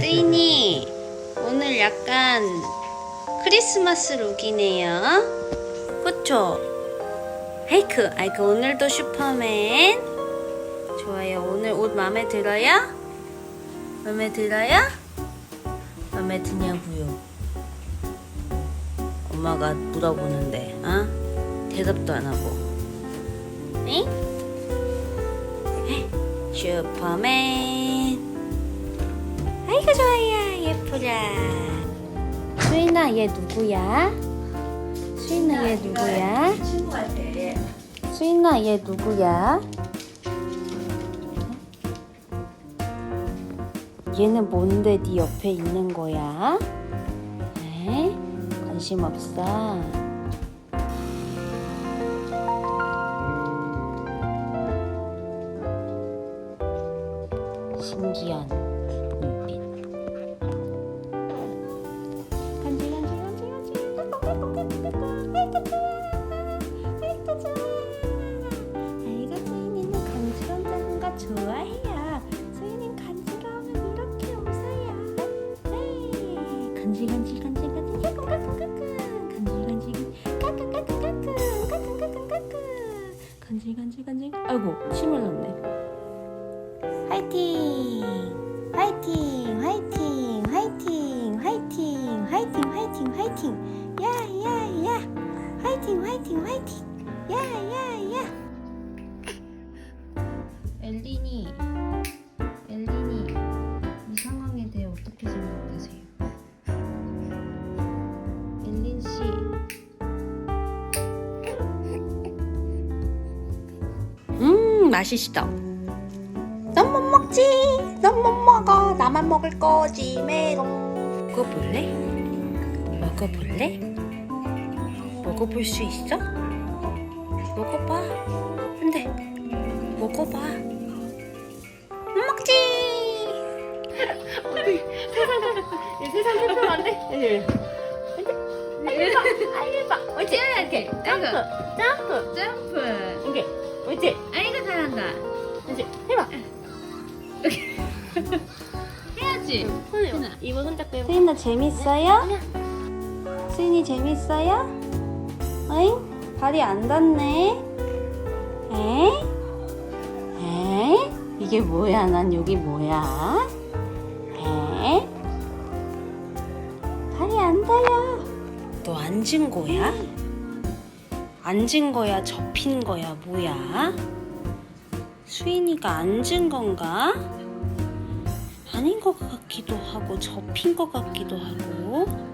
뜨인이 오늘 약간 크리스마스 룩이네요. 그쵸? 헤이크, 아이고 오늘도 슈퍼맨. 좋아요. 오늘 옷 마음에 들어요? 마음에 들어요? 마음에 드냐고요? 엄마가 물어보는데, 어? 대답도 안 하고. 응? 슈퍼맨. 아이고 좋아요 예쁘라 수인아 얘 누구야? 수인아 얘 누구야? 친구 같아. 수인아 얘 누구야? 얘는 뭔데 네 옆에 있는 거야? 에? 관심 없어? 신기한 간지 간지 간지 간지 까꿍 까꿍 까꿍 간지 간지 까꿍 까꿍 까꿍 까꿍 까꿍 까꿍 간지 간지 간지 아이고 침 흘렀네 화이팅! 화이팅! 화이팅! 화이팅! 화이팅! 화이팅! 화이팅! 화이팅! 야, 야, 야! 화이팅! 화이팅! 화이팅! 야, 야, 야! 엘린이, 엘린이, 맛있어. 넌 못 먹지? 넌 못 먹어. 나만 먹을 거지, 메롱. 먹어볼래? 먹어볼래? 먹어볼 수 있어? 먹어봐. 안 돼. 먹어봐. 못 먹지? 세상 세상 안 돼. 일봐, 아 일봐. 옳지. 이렇게. 점프, 점프, 점프. 오케이. 옳지. 잘한다. 옳지. 해봐. 해야지. 손 이거 손잡고 해봐. 수인아 재밌어요? 수인이 재밌어요? 어잉? 발이 안 닿네. 에? 에? 이게 뭐야? 난 여기 뭐야? 에? 발이 안 닿아요. 너 앉은 거야? 앉은 거야? 접힌 거야? 뭐야? 수인이가 앉은 건가? 아닌 것 같기도 하고 접힌 것 같기도 하고